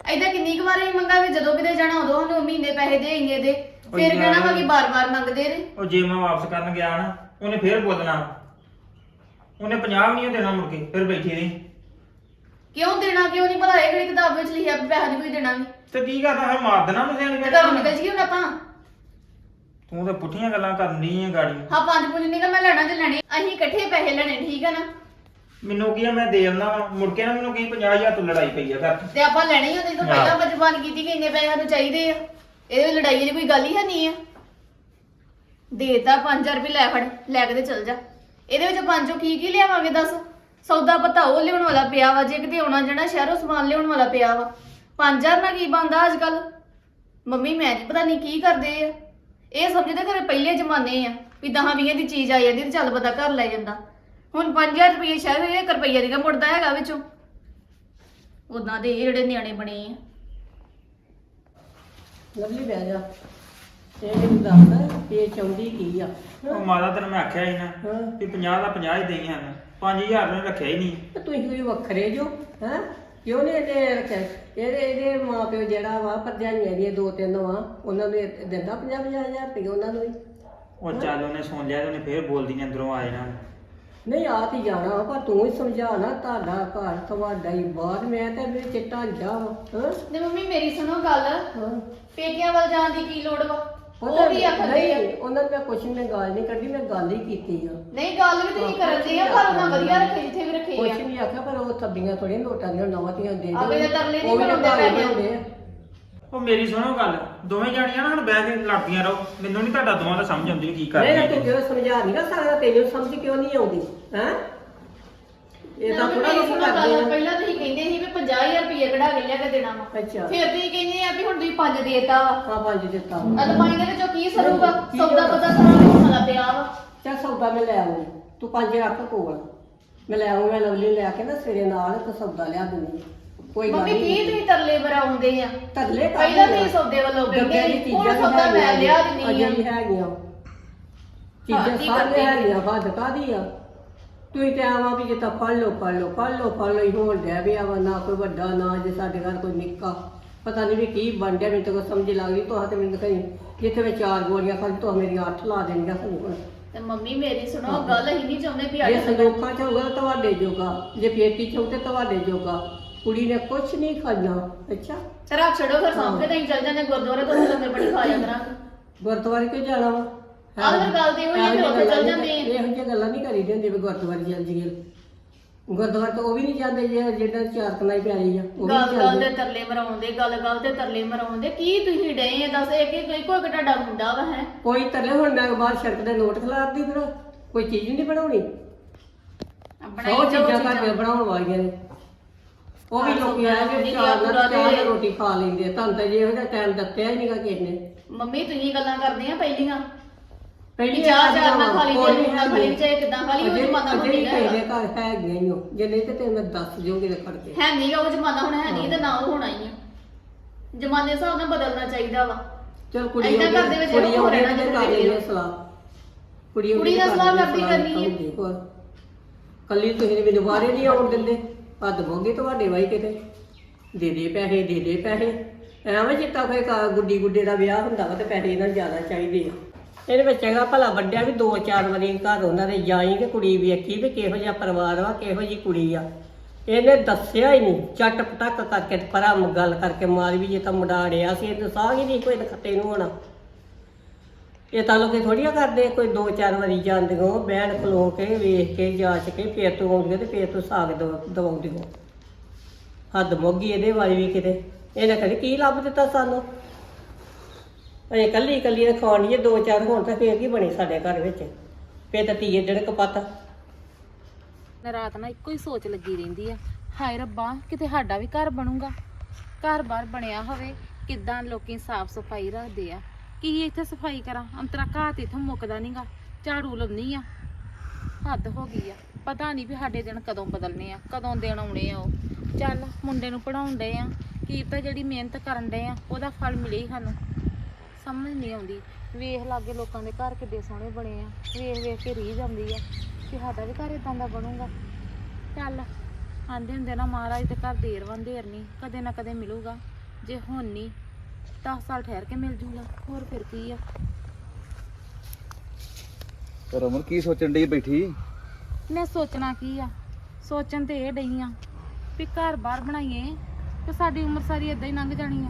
ਐਦਾਂ ਕਿੰਨੀ ਕੁ ਵਾਰ ਅਸੀਂ ਮੰਗਾਂਗੇ? ਜਦੋਂ ਕਿਤੇ ਜਾਣਾ ਉਦੋਂ ਸਾਨੂੰ ਮਹੀਨੇ ਪੈਸੇ ਦੇ ਇੰਨੇ ਦੇ। ਉਹ ਫਿਰ ਯਾਰ। ਕਹਿਣਾ ਵਾ ਕਿ ਬਾਰ-ਬਾਰ ਮੰਗਦੇ ਨੇ ਉਹ ਜੇ ਮੈਂ ਵਾਪਸ ਕਰਨ ਗਿਆ ਨਾ ਉਹਨੇ ਫੇਰ ਬੋਲਣਾ। ਉਹਨੇ 50 ਵੀ ਨਹੀਂ ਦੇਣਾ ਮੁੜ ਕੇ ਫਿਰ ਬੈਠੀ ਰਹੀ। ਕਿਉਂ ਦੇਣਾ ਕਿਉਂ ਨਹੀਂ ਭਲਾ ਇਹ ਕਿਹੜੀ ਕਿਤਾਬ ਵਿੱਚ ਲਿਖਿਆ ਵੀ ਪੈਸਾ ਨਹੀਂ ਕੋਈ ਦੇਣਾ ਤੇ ਕੀ ਕਰਦਾ ਫਿਰ ਮਾਰ ਦੇਣਾ ਮੈਂ ਸਿਆਣੀ ਤੇ ਘਰੋਂ ਨਿਕਲ ਜੀ ਹੁਣ ਆਪਾਂ। ਤੂੰ ਤਾਂ ਪੁੱਠੀਆਂ ਗੱਲਾਂ ਕਰਨੀ ਹੈ ਗਾੜੀ। ਹਾਂ ਪੰਜ ਪੁੰਜ ਨਹੀਂ ਮੈਂ ਲੈਣਾ ਤੇ ਲੈਣੇ। ਅਸੀਂ ਇਕੱਠੇ ਪੈਸੇ ਲੈਣੇ ਠੀਕ ਆ ਨਾ? ਮੈਨੂੰ ਕੀ ਆ ਮੈਂ ਦੇ ਦਿੰਦਾ ਵਾਂ। ਮੁੜ ਕੇ ਨਾ ਮੈਨੂੰ ਕੀ 50000 ਤੋਂ ਲੜਾਈ ਪਈ ਆ ਘਰ 'ਚ। ਤੇ ਆਪਾਂ ਲੈਣੇ ਹੀ ਹੁੰਦੇ ਤਾਂ ਹਾਂ। ਪਹਿਲਾਂ ਜ਼ਬਾਨ ਕੀਤੀ ਕਿ ਇੰਨੇ ਪੈਸੇ ਸਾਨੂੰ ਚਾਹੀਦੇ ਆ। ਇਹਦੇ ਵਿੱਚ ਲੜਾਈ ਦੀ ਕੋਈ ਗੱਲ ਹੀ ਹੈ ਨਹੀਂ ਆ। ਦੇਤਾ 5000 ਰੁਪਏ ਲੈ ਫੜ ਲੈ ਕੇ ਤੇ ਚਲ ਜਾ। ਇਹਦੇ ਵਿੱਚ ਪੰਜੋ ਕੀ ਕੀ ਲਿਆਵਾਂਗੇ ਦੱਸ? ਸੌਦਾ ਪਤਾ ਉਹ ਲਿਆਉਣ ਵਾਲਾ ਪਿਆ ਵਾ ਜੇ ਕਿਤੇ ਆਉਣਾ ਜਿਹੜਾ ਸ਼ਹਿਰੋਂ ਸਮਾਨ ਲਿਆਉਣ ਵਾਲਾ ਪਿਆ ਵਾ। 5000 ਨਾਲ ਕੀ ਬੰਦਾ ਅੱਜ ਕੱਲ ਮੰਮੀ ਮੈਂ ਪਤਾ ਨਹੀਂ ਕੀ ਕਰਦੇ ਆ। ਇਹ ਸਮਝਦੇ ਘਰੇ ਪਹਿਲੇ ਜ਼ਮਾਨੇ ਆ ਵੀ 10 20 ਦੀ ਚੀਜ਼ ਆ ਜਾਂਦੀ ਤੇ ਚੱਲ ਬੰਦਾ ਘਰ ਲੈ ਜਾਂਦਾ। ਹੁਣ 5000 ਰੁਪਏ ਸ਼ਹਿਰ ਇਹ 1 ਰੁਪਈਆ ਦੀ ਮੁੜਦਾ ਹੈਗਾ ਵਿੱਚੋਂ। ਉਦਾਂ ਦੇ ਇਹ ਜਿਹੜੇ ਨਿਆਣੇ ਬਣੇ ਆ। ਲਵਲੀ ਬਹਿ ਜਾ। ਇਹ ਮੈਨੂੰ ਦੱਸ ਵੀ ਇਹ ਚਾਹੁੰਦੀ ਕੀ ਆ? ਉਹ ਮਾਤਾ ਤੈਨੂੰ ਮੈਂ ਆਖਿਆ ਸੀ ਨਾ ਹਾਂ। ਵੀ 50 ਦਾ 50 ਹੀ ਦੇਈ ਹਨ 5000 ਨੇ ਰੱਖਿਆ ਹੀ ਨਹੀਂ। ਤੇ ਤੁਸੀਂ ਕੋਈ ਵੱਖਰੇ ਜੋ ਹੈ? ਕਿਉਂ ਨਹੀਂ ਇਹਦੇ ਰੱਖਿਆ। ਇਹਦੇ ਇਹਦੇ ਮਾਂ ਪਿਓ ਜਿਹੜਾ ਵਾ ਭਰਜਾਈਆਂ ਦੀਆਂ ਦੋ ਤਿੰਨ ਵਾ ਉਹਨਾਂ ਨੂੰ ਇਹ ਦਿੰਦਾ 50 ਹਜ਼ਾਰ ਰੁਪਏ ਉਹਨਾਂ ਨੂੰ ਵੀ ਉਹ ਚੱਲ ਉਹਨੇ ਸੁਣ ਲਿਆ ਤੇ ਉਹਨੇ ਫੇਰ ਬੋਲਦੀ ਨੇ ਅੰਦਰੋਂ ਆਏ ਨਾ ਨਹੀਂ ਆ ਤੀ ਜਾਣਾ ਵਾ, ਪਰ ਤੂੰ ਹੀ ਸਮਝਾ ਨਾ ਤੁਹਾਡਾ ਘਰ ਤੁਹਾਡਾ ਹੀ ਬਾਹਰ। ਮੈਂ ਤਾਂ ਮੇਰੇ ਚਿੱਟਾ ਜਾ ਹਾਂ? ਤੇ ਮੰਮੀ ਮੇਰੀ ਸੁਣੋ ਗੱਲ। ਹਾਂ। ਪੇਕਿਆਂ ਵੱਲ ਜਾਣ ਦੀ ਕੀ ਲੋੜ ਵਾ? ਉਹ ਵੀ ਆਖਦੇ ਆ। ਨਹੀਂ ਉਹਨਾਂ ਨੂੰ ਮੈਂ ਕੁਛ ਮੈਂ ਗੱਲ ਨਹੀਂ ਕਰਦੀ ਮੈਂ ਗੱਲ ਹੀ ਕੀਤੀ ਆ। ਨਹੀਂ ਗੱਲ ਵੀ ਤੁਸੀਂ ਕਰਦੇ ਆ ਪਰ ਉਹਨਾਂ ਵਧੀਆ ਰੱਖੇ ਜਿੱਥੇ ਵੀ ਰੱਖੇ ਕੁਛ ਆ। ਨਹੀਂ ਆਖਿਆ ਪਰ ਉਹ ਥੱਬੀਆਂ ਥੋੜੀਆਂ ਨੋਟਾਂ ਦੀਆਂ ਨਵਾਂ ਦੀਆਂ ਦੇ ਆਪੇ ਦੇ। ਤਰਲੇ ਨੀ ਉਹ ਵੀ ਤਾਂ ਬਣਾਉਂਦੇ ਪੈਸੇ। ਆ। ਉਹ ਮੇਰੀ ਸੁਣੋ ਗੱਲ ਦੋਵੇਂ ਜਾਣੀਆਂ ਨਾ ਹੁਣ ਬਹਿ ਕੇ ਲੜਦੀਆਂ ਰਹੋ। ਮੈਨੂੰ ਨਹੀਂ ਤੁਹਾਡਾ ਦੋਵਾਂ ਦਾ ਸਮਝ ਆਉਂਦੀ ਵੀ ਕੀ ਨਹੀਂ ਨਾ ਕਰਦੀ ਤੂੰ ਕਿਉਂ ਸਮਝਾ ਨਹੀਂ ਨਾ ਸਾਰਾ ਤੈਨੂੰ ਸਮਝ ਕਿਉਂ ਨਹੀਂ ਆਉਂਦੀ? ਹੈ? ਇਹ ਤਾਂ ਨਾ, ਥੋੜਾ ਸੁਣੋ ਕਰਦੇ ਆ ਪਹਿਲਾਂ ਤੁਸੀਂ ਕਹਿੰਦੇ ਸੀ ਵੀ 50000 ਰੁਪਏ ਕਢਾ ਕੇ ਲਿਆ ਕੇ ਦੇਣਾ ਵਾ। ਅੱਛਾ। ਫਿਰ ਤੁਸੀਂ ਕਹਿੰਦੇ ਆ ਵੀ ਹੁਣ ਤੁਸੀਂ ਪੰਜ ਦੇਤਾ ਵਾ। ਹਾਂ ਪੰਜ ਦਿੱਤਾ ਅਲਮਾਰੀ ਦੇ ਵਿੱਚੋਂ ਕੀ ਸਰੂਗਾ? ਕੀ ਸੌਦਾ ਹੋਣਾ? ਪਤਾ ਸਾਰਾ ਵਾਲਾ ਪਿਆ ਵਾ। ਚੱਲ ਸੌਦਾ ਮੈਂ ਲੈ ਆਉਂਗੀ ਤੂੰ ਪੰਜ ਰੱਖ ਕੋਲ। ਮੈਂ ਲੈ ਆਉਂਗਾ ਲਵਲੀ ਨੂੰ ਲੈ ਕੇ ਨਾ ਸਵੇਰੇ ਨਾਲ ਇੱਕ ਸੌਦਾ ਲਿਆ ਹਾਂ। ਕੋਈ ਗੱਲ ਮੰਮੀ ਕੀ ਨਹੀਂ ਤੁਸੀਂ ਤਰਲੇ ਬਰਾਉਂਦੇ ਆ? ਤਰਲੇ ਕਰ ਪਹਿਲਾਂ ਤੁਸੀਂ ਸੌਦੇ ਵੱਲੋਂ ਕਹਿੰਦੇ ਹੁਣ ਚੀਜ਼ਾਂ ਸੌਦਾ ਮੈਂ ਲਿਆ ਦਿੰਨੀ ਅਜੇ ਆ। ਵੀ ਹੈਗੀਆਂ। ਹਾਂ, ਚੀਜ਼ਾਂ ਕੀ ਸਾਰੀਆਂ ਕਰਦੇ? ਹੈਗੀਆਂ ਵੱਧ ਕਾਦੀ ਆ? ਤੁਸੀਂ ਤੇ ਆਵਾਂ ਵੀ ਜਿੱਤਾ ਫੜ ਲਓ ਫੜ ਲਓ ਫੜ ਲਓ ਫੜ ਲਓ ਹੀ ਹੋਣ ਡਿਆ ਵੀ ਆਵਾ ਨਾ ਕੋਈ ਵੱਡਾ ਨਾ ਜੇ ਸਾਡੇ ਘਰ ਕੋਈ ਨਿੱਕਾ। ਪਤਾ ਨਹੀਂ ਵੀ ਕੀ ਬਣ ਡਿਆ ਮੈਨੂੰ ਤਾਂ ਸਮਝ ਲੱਗਦੀ ਤੁਹਾਂ ਤੇ ਮੈਨੂੰ ਕਹੀਂ ਜਿੱਥੇ ਮੈਂ ਚਾਰ ਗੋਲੀਆਂ ਖਾਲੀ ਤੁਹਾਂ ਮੇਰੀਆਂ ਅੱਠ ਲਾ ਦੇਣੀਆਂ ਸਾਨੂੰ ਹੁਣ ਤੇ ਮੰਮੀ ਮੇਰੀ ਸੁਣੋ ਗੱਲ ਹੀ ਨਹੀਂ ਚਾਹੁੰਦੇ ਵੀ ਜੇ ਆੜੇ ਸੰਦੋਖਾਂ ਚ ਹੋਊਗਾ ਤਾਂ ਤੁਹਾਡੇ ਜੋਗਾ ਜੇ ਪੇਟੀ ਚ ਹੋਊ ਤੇ ਤੁਹਾਡੇ ਜੋਗਾ। ਕੁੜੀ ਨੇ ਕੁਛ ਨਹੀਂ ਖਾਣਾ ਅੱਛਾ? ਰੱਖ ਛੱਡੋ ਫਿਰ ਸਾਂਭ ਕੇ ਨਹੀਂ ਚੱਲ ਜਾਂਦੇ ਗੁਰਦੁਆਰੇ ਤੋਂ ਲੰਗਰ ਬੜੀ ਖਾ ਜਾਂਦੇ ਗੁਰਦੁਆਰੇ ਗੁਰਦੁਆਰੇ ਕਿਉਂ ਜਾਣਾ ਵਾ? ਆਹ ਫਿਰ ਗੱਲ ਤੇ ਇਹੋ ਹੀ ਫਿਰ ਉੱਥੇ ਚੱਲ ਜਾਂਦੇ ਆ। ਇਹੋ ਜਿਹੀਆਂ ਗੱਲਾਂ ਨਹੀਂ ਕਰੀ ਵੀ ਗੁਰਦੁਆਰੇ ਚੱਲ ਜੀਏ ਗੁਰਦੁਆਰੇ ਤੋਂ ਉਹ ਵੀ ਨਹੀਂ ਜਾਂਦੇ ਜੇ ਜਿਹੜਾ ਚਾਰ ਕਨਾਈ ਪਿਆਰੀ ਆ ਉਹ ਵੀ ਗੱਲ ਨਹੀਂ ਗੱਲ ਜਾਂਦੇ। ਤੇ ਤਰਲੇ ਮਰਾਉਂਦੇ ਗੱਲ ਗੱਲ ਤੇ ਤਰਲੇ ਮਰਾਉਂਦੇ। ਕੀ ਤੁਸੀਂ ਡਏ ਆ? ਦੱਸ ਇੱਕ ਇੱਕ ਇੱਕੋ ਇੱਕ ਤੁਹਾਡਾ ਮੁੰਡਾ ਵਾ ਹੈ? ਕੋਈ ਤਰਲੇ ਹੁਣ ਮੈਂ ਬਾਹਰ ਸੜਕ ਦੇ ਨੋਟ ਖਿਲਾਰਦੀ ਫਿਰ ਕੋਈ ਚੀਜ਼ ਨਹੀਂ ਬਣਾਉਣੀ। ਉਹ ਜਾਓ ਚੀਜ਼ਾਂ। ਘਰ ਦੇ ਬਣਾਉਣ ਵਾਲੀਆਂ ਨੇ। ਉਹ ਵੀ ਹਾਂ, ਲੋਕੀ ਆ ਸਬਜ਼ੀ ਜਿਹੜੇ ਦੀ ਚਾਰ ਨਾਲ ਚਾਹ ਦੇ। ਨਾਲ ਰੋਟੀ ਖਾ ਲੈਂਦੇ ਆ। ਤੁਹਾਨੂੰ ਤਾਂ ਜੇ ਇਹੋ ਜਿਹਾ ਟਾਈਮ ਦਿੱਤਾ ਹੀ ਨਹੀਂਗਾ ਕਿਸੇ ਨੇ। ਮੰਮੀ ਤੁਸੀਂ ਗੱਲਾਂ ਕਰਦੇ ਆ ਪਹਿਲੀਆਂ? ਪਹਿਲੀ ਚਾਹ ਚਾਹ ਨਾਲ ਖਾ ਲਈ ਕੋਈ ਤੇ ਮੁੰਡਾ ਖਾ ਲਈ ਚਾਹੇ ਕਿਦਾਂ? ਖਾ ਲਈ ਉਹ ਜਮਾਨਾ ਹੁਣ ਨਹੀਂ ਹੈਗਾ। ਦੇ ਘਰ ਹੈਗੀਆਂ ਹੀ ਹੋ ਜੇ ਨਹੀਂ ਤੇ ਤੈਨੂੰ ਮੈਂ ਦੱਸ ਜੂਗੀ ਤੇ ਖੜ ਕੇ। ਹੈ ਨਹੀਂ ਉਹ ਜਮਾਨਾ ਹੁਣ ਹੈ ਨਹੀਂ ਤੇ ਨਾ ਉਹ ਹੋਣਾ ਹੀ ਆ। ਜਮਾਨੇ ਦੇ ਹਿਸਾਬ ਨਾਲ ਬਦਲਣਾ ਚਾਹੀਦਾ ਵਾ। ਚਲ ਕੁੜੀ ਏਦਾਂ ਘਰ ਦੇ ਵਿੱਚ ਕੁੜੀ ਆਉਂਦੀ ਰਹਿਣਾ ਤੇ ਕਰ ਹੈ। ਸਲਾਹ। ਕੁੜੀ ਕੁੜੀ ਨਾਲ ਸਲਾਹ ਕਰਦੀ ਕਰਨੀ ਹੈ। ਹੈ ਹੋਰ। ਕੱਲੀ ਤੁਸੀਂ ਮੈਨੂੰ ਬਾਹਰੇ ਨਹੀਂ ਆਉਣ ਦਿੰਦੇ। ਹੱਦ ਬੋਗੇ ਤੁਹਾਡੇ ਵਾਈ ਕਿਤੇ। ਦੇ ਦੇ ਪੈਸੇ ਦੇ ਦੇ ਪੈਸੇ। ਐਵੇਂ ਜਿੱਤਾ ਕੋਈ ਗੁੱਡੀ ਗੁੱਡੇ ਦਾ ਵਿਆਹ ਹੁੰਦਾ ਵਾ ਤੇ ਪੈਸੇ ਇਹਨਾਂ ਨੂੰ ਜ਼ਿਆਦਾ ਚਾਹੀਦੇ ਆ। ਇਹਦੇ ਵਿੱਚ ਚੰਗਾ ਭਲਾ ਵੱਡਿਆ ਵੀ ਦੋ ਚਾਰ ਵਾਰੀ ਘਰ ਉਹਨਾਂ ਦੇ ਜਾਈ ਕਿ ਕੁੜੀ ਵੇਖੀ ਵੀ ਕਿਹੋ ਜਿਹਾ ਪਰਿਵਾਰ ਵਾ, ਕਿਹੋ ਜੀ ਕੁੜੀ ਆ। ਇਹਨੇ ਦੱਸਿਆ ਹੀ ਨਹੀਂ ਚੱਟ ਪਟਕ ਕਰਕੇ ਪਰਾਂ ਗੱਲ ਕਰਕੇ ਮਾਰ ਵੀ ਜੇ ਤਾਂ ਮੁੰਡਾ ਅੜਿਆ ਸੀ, ਇਹਨੂੰ ਸਾਹ ਹੀ ਨਹੀਂ ਕੋਈ ਖੱਤੇ ਨੂੰ ਹੋਣਾ। ਇਹ ਤਾਂ ਲੋਕੇ ਥੋੜੀਆਂ ਕਰਦੇ, ਕੋਈ ਦੋ ਚਾਰ ਵਾਰੀ ਜਾਂਦੀਆਂ ਬਹਿਣ ਖਲੋ ਕੇ, ਵੇਖ ਕੇ, ਜਾਂਚ ਕੇ, ਫੇਰ ਤੂੰ ਆਉਂਦੀ ਤੇ ਫੇਰ ਤੂੰ ਸਾਗ ਦਵਾਉਂਦੇ ਹੋ। ਹੱਦ ਮੋਗੀ ਇਹਦੇ ਵਾਲੀ ਵੀ ਕਿਤੇ। ਇਹਨੇ ਕਦੇ ਕੀ ਲੱਭ ਦਿੱਤਾ ਸਾਨੂੰ? ਅਜੇ ਕੱਲੀ ਕੱਲੀ ਨੇ ਖਾਣੀ ਜੇ ਦੋ ਚਾਰ ਹੋਣ ਤਾਂ ਫੇਰ ਕੀ ਬਣੇ ਸਾਡੇ ਘਰ ਵਿੱਚ। ਫੇਰ ਤਾਂ ਤੀਏ ਦਿਨ ਕਪੱਤ ਰਾਤ ਨਾ ਇੱਕੋ ਹੀ ਸੋਚ ਲੱਗੀ ਰਹਿੰਦੀ ਆ। ਹਾਏ ਰੱਬਾ, ਕਿਤੇ ਸਾਡਾ ਵੀ ਘਰ ਬਣੂਗਾ। ਘਰ-ਬਾਰ ਬਣਿਆ ਹੋਵੇ, ਕਿੱਦਾਂ ਲੋਕੀ ਸਾਫ਼ ਸਫ਼ਾਈ ਰੱਖਦੇ ਆ। ਕੀ ਇੱਥੇ ਸਫ਼ਾਈ ਕਰਾਂ? ਅੰਤਰਾ ਘਾਤ ਇੱਥੋਂ ਮੁੱਕਦਾ ਨਹੀਂਗਾ ਝਾੜੂ ਲਾਉਣੀ ਆ। ਹੱਦ ਹੋ ਗਈ ਆ। ਪਤਾ ਨਹੀਂ ਵੀ ਸਾਡੇ ਦਿਨ ਕਦੋਂ ਬਦਲਨੇ ਆ, ਕਦੋਂ ਦਿਨ ਆਉਣੇ ਆ ਉਹ। ਚੱਲ ਮੁੰਡੇ ਨੂੰ ਪੜਾਉਣ ਆ। ਕੀ ਤਾਂ ਜਿਹੜੀ ਮਿਹਨਤ ਕਰਨ ਡਏ ਆ, ਉਹਦਾ ਫਲ ਮਿਲੇ ਹੀ ਸਾਨੂੰ। ਸਮਝ ਨਹੀਂ ਆਉਂਦੀ। ਵੇਖ ਲਾਗੇ ਲੋਕਾਂ ਦੇ ਘਰ ਕਿੱਡੇ ਸੋਹਣੇ ਬਣੇ ਆ। ਵੇਖ ਵੇਖ ਕੇ ਰੀਝ ਆਉਂਦੀ ਆ ਕਿ ਸਾਡਾ ਵੀ ਘਰ ਇਦਾਂ ਦਾ ਬਣੂਗਾ। ਚੱਲ ਆਂਦੇ ਹੁੰਦੇ ਨਾ ਮਹਾਰਾਜ ਤੇ ਘਰ ਦੇਰ ਵਾਂ ਦੇਰ ਨਹੀਂ ਕਦੇ ਨਾ ਕਦੇ ਮਿਲੂਗਾ। ਜੇ ਹੁਣ ਨਹੀਂ 10 ਸਾਲ ਠਹਿਰ ਕੇ ਮਿਲ ਜੂਗਾ। ਹੋਰ ਫਿਰ ਕੀ ਆ? ਰਮਨ ਕੀ ਸੋਚਣ ਡਈ ਬੈਠੀ? ਮੈਂ ਸੋਚਣਾ ਕੀ ਆ? ਸੋਚਣ ਤੇ ਇਹ ਡਈ ਆ ਵੀ ਘਰ ਬਾਹਰ ਬਣਾਈਏ ਤੇ ਸਾਡੀ ਉਮਰ ਸਾਰੀ ਇਦਾਂ ਹੀ ਲੰਘ ਜਾਣੀ ਆ।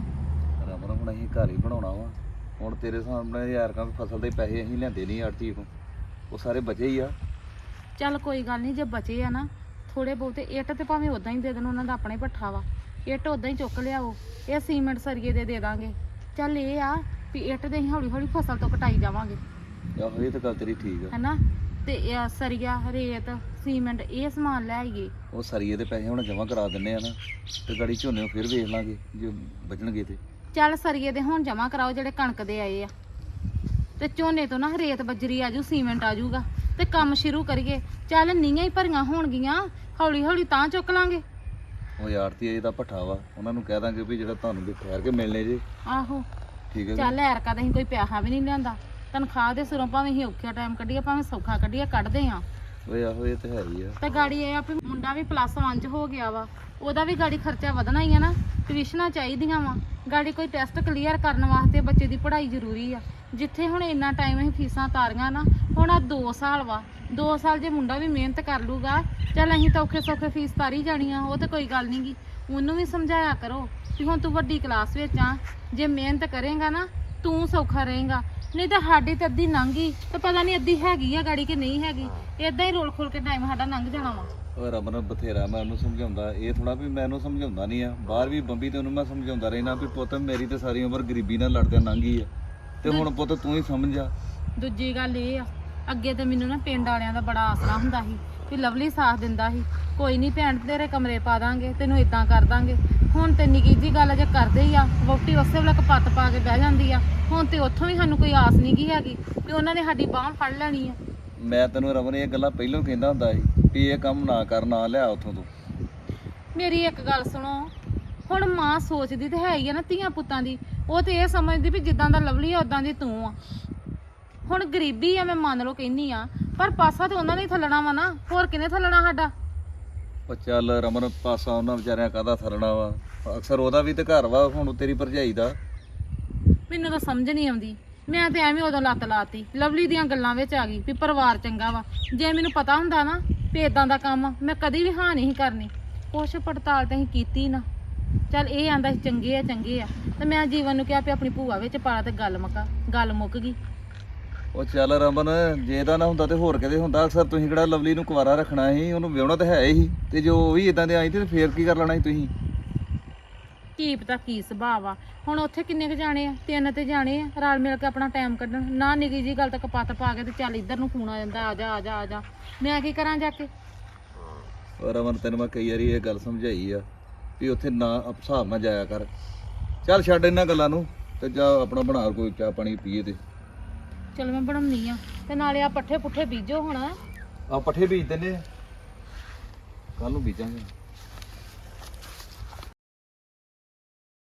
ਰਮਨ ਅਸੀਂ ਘਰ ਹੀ ਬਣਾਉਣਾ ਵਾ। ਹੁਣ ਤੇਰੇ ਸਾਹਮਣੇ ਯਾਰ ਕਾ ਫਸਲ ਦੇ ਪੈਸੇ ਅਸੀਂ ਲੈਂਦੇ ਨਹੀਂ ਆੜਤੀ ਤੋਂ ਉਹ ਸਾਰੇ ਬਚੇ ਹੀ ਆ। ਚੱਲ ਕੋਈ ਗੱਲ ਨਹੀਂ ਜੇ ਬਚੇ ਆ ਨਾ ਥੋੜੇ ਬਹੁਤੇ ਇੱਟ ਤੇ ਭਾਵੇਂ ਉਦਾਂ ਹੀ ਦੇ ਦੇਣ ਉਹਨਾਂ ਦਾ ਆਪਣਾ ਹੀ ਪੱਠਾ ਵਾ। ਇੱਟ ਉਦਾਂ ਹੀ ਚੁੱਕ ਲਿਆਓ ਇਹ ਸੀਮੈਂਟ ਸਰੀਏ ਦੇ ਦੇ ਦਾਂਗੇ। ਚੱਲ ਇਹ ਆ ਵੀ ਇੱਟ ਦੇ ਅਸੀਂ ਹੌਲੀ ਹੌਲੀ ਫਸਲ ਤੋਂ ਕਟਾਈ ਜਾਵਾਂਗੇ। ਆਹੋ ਇਹ ਤਾਂ ਗੱਲ ਤੇਰੀ ਠੀਕ ਆ। ਹੈਨਾ? ਤੇ ਇਹ ਸਰੀਆ ਰੇਤ ਸੀਮੈਂਟ ਇਹ ਸਮਾਨ ਲੈ ਆਈਏ। ਉਹ ਸਰੀਏ ਦੇ ਪੈਸੇ ਹੁਣ ਜਮ੍ਹਾਂ ਕਰਾ ਦਿੰਨੇ ਆ ਨਾ ਤੇ ਗਾੜੀ ਝੋਨੇ ਨੂੰ ਫਿਰ ਵੇਖ ਲਾਂਗੇ ਜੇ ਬਚਣਗੇ ਤੇ। ਚੱਲ ਸਰੀਏ ਦੇ ਹੁਣ ਜਮਾ ਕਰਾਓ ਜਿਹੜੇ ਕਣਕ ਦੇ ਆਏ ਆ। ਤੇ ਝੋਨੇ ਤੋਂ ਨਾ ਰੇਤ ਬੱਜਰੀ ਆਜੂ ਸੀਮੈਂਟ ਆਜੂਗਾ। ਤੇ ਕੰਮ ਸ਼ੁਰੂ ਕਰੀਏ। ਚੱਲ ਨੀਆਂ ਹੀ ਭਰੀਆਂ ਹੋਣਗੀਆਂ ਹੌਲੀ ਹੌਲੀ ਤਾਂ ਚੁੱਕ ਲਾਂਗੇ। ਉਹ ਯਾਰਤੀ ਇਹਦਾ ਪੱਠਾ ਵਾ। ਉਹਨਾਂ ਨੂੰ ਕਹਿ ਦਾਂਗੇ ਵੀ ਜਿਹੜਾ ਤੁਹਾਨੂੰ ਵੀ ਠਹਿਰ ਕੇ ਮਿਲਨੇ ਜੇ। ਆਹੋ। ਠੀਕ ਹੈ ਚੱਲ ਐਰਕਾ ਤਾਂ ਅਸੀਂ ਕੋਈ ਪਿਆਹਾ ਵੀ ਨਹੀਂ ਲਿਆਂਦਾ। ਤਨਖਾਹ ਦੇ ਸਿਰੋਂ ਭਾਵੇਂ ਅਸੀਂ ਔਖਿਆ ਟਾਈਮ ਕੱਢੀਏ ਭਾਵੇਂ ਸੌਖਾ ਕੱਢੀਏ ਕੱਢਦੇ ਆ ਓਏ ਆਹੋ ਇਹ ਤੇ ਹੈ ਹੀ ਆ। ਤੇ ਗਾੜੀ ਇਹ ਆ ਵੀ ਮੁੰਡਾ ਵੀ ਪਲੱਸ 1 ਚ ਹੋ ਗਿਆ ਵਾ। ਉਹਦਾ ਵੀ ਗਾੜੀ ਖਰਚਾ ਵਧਣਾ ਹੀ ਆ ਨਾ। ਟਿਊਸ਼ਨਾਂ ਚਾਹੀਦੀਆਂ ਵਾ। ਗਾੜੀ ਕੋਈ ਟੈਸਟ ਕਲੀਅਰ ਕਰਨ ਵਾਸਤੇ ਬੱਚੇ ਦੀ ਪੜ੍ਹਾਈ ਜ਼ਰੂਰੀ ਆ। ਜਿੱਥੇ ਹੁਣ ਇੰਨਾ ਟਾਈਮ ਅਸੀਂ ਫੀਸਾਂ ਤਾਰੀਆਂ ਨਾ, ਹੁਣ ਆ 2 ਸਾਲ ਵਾ। 2 ਸਾਲ ਜੇ ਮੁੰਡਾ ਵੀ ਮਿਹਨਤ ਕਰ ਲੂਗਾ, ਚੱਲ ਅਸੀਂ ਤਾਂ ਔਖੇ ਸੌਖੇ ਫੀਸ ਤਾਰੀ ਜਾਣੀ ਆ, ਉਹ ਤੇ ਕੋਈ ਗੱਲ ਨਹੀਂਗੀ ਉਹਨੂੰ ਵੀ ਸਮਝਾਇਆ ਕਰੋ ਕਿ ਹੁਣ ਤੂੰ ਵੱਡੀ ਕਲਾਸ ਵਿੱਚ ਆ, ਜੇ ਮਿਹਨਤ ਕਰੇਗਾ ਨਾ, ਤੂੰ ਸੌਖਾ ਰਹੇਗਾ। ਨਹੀਂ ਤਾਂ ਸਾਡੀ ਤਾਂ ਅੱਧੀ ਲੰਘ ਗਈ ਤੇ ਪਤਾ ਨਹੀਂ ਅੱਧੀ ਹੈਗੀ ਆ ਗਾੜੀ ਕਿ ਨਹੀਂ ਹੈਗੀ। ਇਦਾਂ ਹੀ ਰੋਲ ਖੋਲ ਕੇ ਟਾਈਮ ਸਾਡਾ ਲੰਘ ਜਾਣਾ ਵਾ। ਓ ਰਮਨ ਬਥੇਰਾ ਮੈਂ ਉਹਨੂੰ ਸਮਝਾਉਂਦਾ ਇਹ ਥੋੜਾ ਵੀ ਮੈਂ ਉਹਨੂੰ ਸਮਝਾਉਂਦਾ ਨਹੀਂ ਆ। ਬਾਹਰ ਵੀ ਬੰਬੀ ਤੇ ਉਹਨੂੰ ਮੈਂ ਸਮਝਾਉਂਦਾ ਰਹਿਣਾ ਵੀ ਪੁੱਤ ਮੇਰੀ ਤੇ ਸਾਰੀ ਉਮਰ ਗਰੀਬੀ ਨਾਲ ਲੜਦਿਆਂ ਲੰਘੀ ਆ। ਤੇ ਹੁਣ ਪੁੱਤ ਤੂੰ ਹੀ ਸਮਝ ਆ। ਦੂਜੀ ਗੱਲ ਇਹ ਆ ਅੱਗੇ ਤੇ ਮੈਨੂੰ ਨਾ ਪਿੰਡ ਵਾਲਿਆਂ ਦਾ ਬੜਾ ਆਸਰਾ ਹੁੰਦਾ ਸੀ ਵੀ ਲਵਲੀ ਸਾਥ ਦਿੰਦਾ ਸੀ ਕੋਈ ਨਹੀਂ ਭੈਣ ਤੇਰੇ ਕਮਰੇ ਪਾ ਦਾਂਗੇ ਤੈਨੂੰ ਇਦਾਂ ਕਰ ਦਾਂਗੇ। ਹੁਣ ਤੇ ਨਿੱਕੀ ਜੀ ਗੱਲ ਜੇ ਕਰਦੇ ਹੀ ਆ ਵੋਟੀ ਉਸੇ ਵੇਲੇ ਕਪੱਤ ਪਾ ਕੇ ਬਹਿ ਜਾਂਦੀ ਆ। ਹੁਣ ਤੇ ਉੱਥੋਂ ਵੀ ਸਾਨੂੰ ਕੋਈ ਆਸ ਨਹੀਂ ਗਈ ਹੈਗੀ ਵੀ ਉਹਨਾਂ ਨੇ ਸਾਡੀ ਬਾਹ ਫੜ ਲੈਣੀ ਆ। ਮੈਂ ਤੈਨੂੰ ਰਮਨ ਇਹ ਗੱਲਾਂ ਪਹਿਲਾਂ ਕਹਿੰਦਾ ਹੁੰਦਾ ਸੀ ਵੀ ਇਹ ਕੰਮ ਨਾ ਕਰ ਨਾ ਲਿਆ ਉੱਥੋਂ ਤੂੰ। ਮੇਰੀ ਇੱਕ ਗੱਲ ਸੁਣੋ ਹੁਣ ਮਾਂ ਸੋਚਦੀ ਤੇ ਹੈ ਹੀ ਆ ਨਾ ਧੀਆਂ ਪੁੱਤਾਂ ਦੀ ਉਹ ਤੇ ਇਹ ਸਮਝਦੀ ਵੀ ਜਿੱਦਾਂ ਦਾ ਲਵਲੀ ਆ ਉਦਾਂ ਦੀ ਤੂੰ ਆ। ਹੁਣ ਗਰੀਬੀ ਆ ਮੈਂ ਮੰਨ ਲਓ ਕਹਿੰਨੀ ਆ ਪਰ ਪਾਸਾ ਤੇ ਉਹਨਾਂ ਨੇ ਹੀ ਥੱਲਣਾ ਵਾ ਨਾ ਹੋਰ ਕਿਨੇ ਥੱਲਣਾ ਸਾਡਾ? ਉਹ ਚੱਲ ਰਮਨ ਪਾਸਾ ਉਹਨਾਂ ਵਿਚਾਰਿਆਂ ਕਾਹਦਾ ਥਰਣਾ ਵਾ? ਅਕਸਰ ਉਹਦਾ ਵੀ ਤੇ ਘਰ ਵਾ ਹੁਣ ਤੇਰੀ ਭਰਜਾਈ ਦਾ। ਮੈਨੂੰ ਤਾਂ ਸਮਝ ਨਹੀਂ ਆਉਂਦੀ। ਮੈਂ ਤੇ ਐਵੇਂ ਉਦੋਂ ਲੱਤ ਲਾਤੀ ਲਵਲੀ ਦੀਆਂ ਗੱਲਾਂ ਵਿੱਚ ਆ ਗਈ ਵੀ ਪਰਿਵਾਰ ਚੰਗਾ ਵਾ। ਜੇ ਮੈਨੂੰ ਪਤਾ ਹੁੰਦਾ ਨਾ ਵੀ ਇਦਾਂ ਦਾ ਕੰਮ ਆ, ਮੈਂ ਕਦੀ ਵੀ ਹਾਂ ਨਹੀਂ ਸੀ ਕਰਨੀ। ਕੁਛ ਪੜਤਾਲ ਤਾਂ ਅਸੀਂ ਕੀਤੀ ਨਾ ਚੱਲ ਇਹ ਆਂਦਾ ਸੀ ਚੰਗੇ ਆ ਚੰਗੇ ਆ। ਤੇ ਮੈਂ ਜੀਵਨ ਨੂੰ ਕਿਹਾ ਵੀ ਆਪਣੀ ਭੂਆ ਵਿੱਚ ਪਾ ਤੇ ਗੱਲ ਮੁਕਾ ਗੱਲ ਮੁੱਕ ਗਈ। ਉਹ ਚੱਲ ਰਮਨ ਜੇ ਇਹਦਾ ਨਾ ਹੁੰਦਾ ਤੇ ਹੋਰ ਕਿਤੇ ਹੁੰਦਾ। ਅਕਸਰ ਤੁਸੀਂ ਕਿਹੜਾ ਲਵਲੀ ਨੂੰ ਕੁਵਾਰਾ ਰੱਖਣਾ ਸੀ ਉਹਨੂੰ ਵਿਆਹਣਾ ਤਾਂ ਹੈ ਹੀ। ਤੇ ਜੋ ਉਹ ਵੀ ਇਦਾਂ ਦੇ ਆਈ ਤੇ ਫੇਰ ਕੀ ਕਰ ਲੈਣਾ ਸੀ ਤੁਸੀਂ? ਕੀ ਪਤਾ ਕੀ ਸੁਭਾਅ ਵਾ ਹੁਣ ਉੱਥੇ ਕਿੰਨੇ ਕੁ ਜਾਣੇ ਆ? ਤਿੰਨ ਤੇ ਜਾਣੇ ਆ। ਰਲ ਮਿਲ ਕੇ ਆਪਣਾ ਟਾਈਮ ਕੱਢਣ। ਨਾ ਨਿੱਕੀ ਜੀ ਗੱਲ ਤੱਕ ਪੱਤ ਪਾ ਕੇ ਤੇ ਚੱਲ ਇੱਧਰ ਨੂੰ ਫੋਨ ਆ ਜਾਂਦਾ ਆ ਜਾ ਆ ਜਾ ਆ ਜਾ। ਮੈਂ ਕੀ ਕਰਾਂ ਜਾ ਕੇ? ਉਹ ਰਮਨ ਤੈਨੂੰ ਮੈਂ ਕਈ ਵਾਰੀ ਇਹ ਗੱਲ ਸਮਝਾਈ ਆ ਵੀ ਉੱਥੇ ਨਾ ਹਿਸਾਬ ਨਾਲ ਜਾਇਆ ਕਰ। ਚੱਲ ਛੱਡ ਇਹਨਾਂ ਗੱਲਾਂ ਨੂੰ ਤੇ ਜਾ ਆਪਣਾ ਬਣਾ ਕੋਈ ਚਾਹ ਪਾਣੀ ਪੀਏ ਤੇ। ਚਲ ਮੈਂ ਬਣਾਉਣੀ ਆ। ਤੇ ਨਾਲੇ ਆ ਪੱਠੇ ਪੁੱਠੇ ਬੀਜੋ ਹੁਣ। ਆ ਪੱਠੇ ਬੀਜ ਦਿੰਨੇ ਕੱਲ ਨੂੰ ਬੀਜਾਂਗੇ।